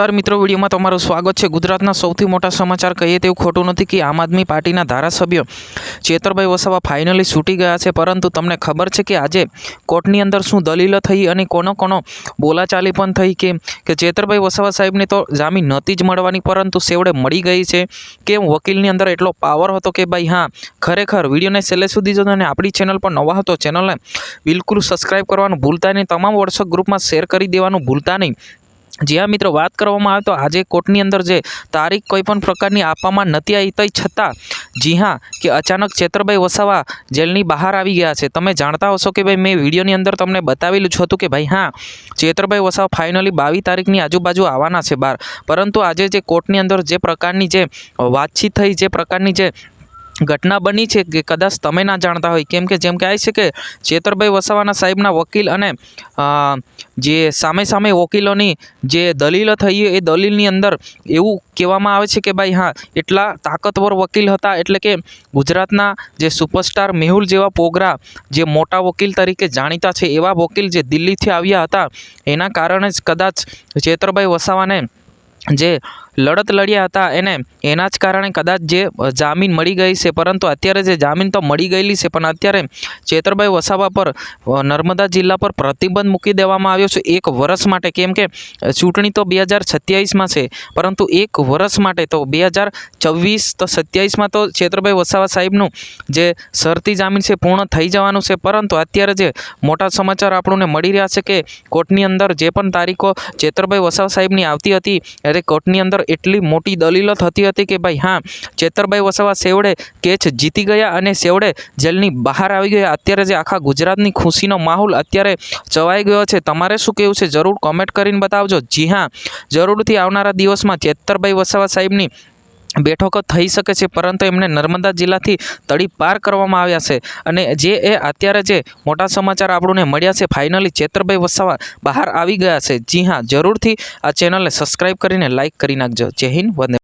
નમસ્કાર મિત્રો, વિડીયોમાં તમારું સ્વાગત છે. ગુજરાતના સૌથી મોટા સમાચાર કહીએ તેવું ખોટું નથી કે આમ આદમી પાર્ટીના ધારાસભ્ય ચેતરભાઈ વસાવા ફાઇનલી છૂટી ગયા છે. પરંતુ તમને ખબર છે કે આજે કોર્ટની અંદર શું દલીલો થઈ અને કોનો કોનો બોલાચાલી પણ થઈ કે કે ચેતરભાઈ વસાવા સાહેબને તો જામીન નહોતી જ મળવાની, પરંતુ સેવડે મળી ગઈ છે કેમ વકીલની અંદર એટલો પાવર હતો કે ભાઈ હા, ખરેખર વિડીયોને છેલ્લે સુધી જોજો અને આપણી ચેનલ પર નવા હતો ચેનલને બિલકુલ સબસ્ક્રાઇબ કરવાનું ભૂલતા નહીં. તમામ વોટ્સઅપ ગ્રુપમાં શેર કરી દેવાનું ભૂલતા નહીં. જ્યાં મિત્રો, વાત કરવામાં આવે તો આજે કોર્ટની અંદર જે તારીખ કોઈ પણ પ્રકારની આપવામાં નથી આવી તઈ છતાં, જી હા, કે અચાનક ચેતરભાઈ વસાવા જેલની બહાર આવી ગયા છે. તમે જાણતા હશો કે ભાઈ મેં વિડીયોની અંદર તમને બતાવેલું જ હતું કે ભાઈ હા ચેતરભાઈ વસાવા ફાઇનલી બાવીસ તારીખની આજુબાજુ આવવાના છે બહાર. પરંતુ આજે જે કોર્ટની અંદર જે પ્રકારની જે વાતચીત થઈ, જે પ્રકારની જે ઘટના બની છે કે કદાચ તમે ના જાણતા હોય. કેમ કે, જેમ કે આવી છે કે ચેતરભાઈ વસાવાના સાહેબના વકીલ અને જે સામે સામે વકીલોની જે દલીલો થઈ એ દલીલની અંદર એવું કહેવામાં આવે છે કે ભાઈ, હા, એટલા તાકતવર વકીલ હતા. એટલે કે ગુજરાતના જે સુપરસ્ટાર મેહુલ જેવા પોગરા જે મોટા વકીલ તરીકે જાણીતા છે, એવા વકીલ જે દિલ્હીથી આવ્યા હતા, એના કારણે જ કદાચ ચેતરભાઈ વસાવાને જે લડત લડ્યા હતા એને. એના જ કારણે કદાચ જે જામીન મળી ગઈ છે, પરંતુ અત્યારે જે જામીન તો મળી ગયેલી છે, પણ અત્યારે ચેતરભાઈ વસાવા પર નર્મદા જિલ્લા પર પ્રતિબંધ મૂકી દેવામાં આવ્યો છે. એક વર્ષ માટે, કેમ કે ચૂંટણી તો બે હજાર સત્યાવીસમાં છે, પરંતુ એક વર્ષ માટે તો બે હજાર છવ્વીસ તો સત્યાવીસમાં તો ચેતરભાઈ વસાવા સાહેબનું જે શરતી જામીન છે, પૂર્ણ થઈ જવાનું છે. પરંતુ અત્યારે જે મોટા સમાચાર આપણને મળી રહ્યા છે કે કોર્ટની અંદર જે પણ તારીખો ચેતરભાઈ વસાવા સાહેબની આવતી હતી, એટલે કોર્ટની અંદર એટલી મોટી દલીલો થતી હતી કે ભાઈ, હા, ચેતરભાઈ વસાવા સેવડે કેચ જીતી ગયા અને સેવડે જેલની બહાર આવી ગયા. અત્યારે જે આખા ગુજરાતની ખુશીનો માહોલ અત્યારે ચવાઈ ગયો છે. તમારે શું કહેવું છે? જરૂર કોમેન્ટ કરીને બતાવજો. જી હા, જરૂરથી આવનારા દિવસમાં ચેતરભાઈ વસાવા સાહેબની બેઠકો થઈ શકે છે, પરંતુ એમને નર્મદા જિલ્લાથી તડી પાર કરવામાં આવ્યા છે. અને જે એ અત્યારે જે મોટા સમાચાર આપણને મળ્યા છે, ફાઇનલી ચેતરભાઈ વસાવા બહાર આવી ગયા છે. જી હા, જરૂરથી આ ચેનલને સબસ્ક્રાઈબ કરીને લાઇક કરી નાખજો. જય હિન્દ, વંદે